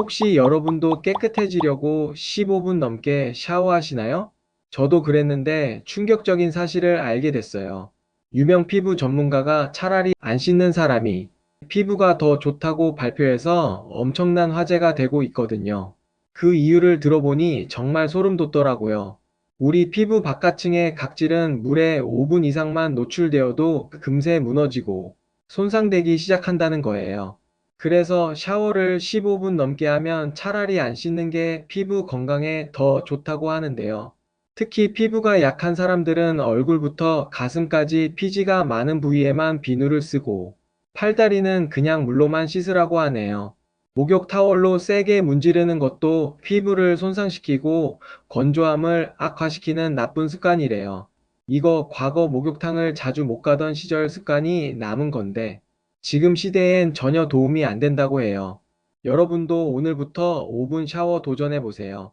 혹시 여러분도 깨끗해지려고 15분 넘게 샤워하시나요? 저도 그랬는데 충격적인 사실을 알게 됐어요. 유명 피부 전문가가 차라리 안 씻는 사람이 피부가 더 좋다고 발표해서 엄청난 화제가 되고 있거든요. 그 이유를 들어보니 정말 소름 돋더라고요. 우리 피부 바깥층의 각질은 물에 5분 이상만 노출되어도 금세 무너지고 손상되기 시작한다는 거예요. 그래서 샤워를 15분 넘게 하면 차라리 안 씻는 게 피부 건강에 더 좋다고 하는데요. 특히 피부가 약한 사람들은 얼굴부터 가슴까지 피지가 많은 부위에만 비누를 쓰고 팔다리는 그냥 물로만 씻으라고 하네요. 목욕 타월로 세게 문지르는 것도 피부를 손상시키고 건조함을 악화시키는 나쁜 습관이래요. 이거 과거 목욕탕을 자주 못 가던 시절 습관이 남은 건데 지금 시대엔 전혀 도움이 안 된다고 해요. 여러분도 오늘부터 5분 샤워 도전해 보세요.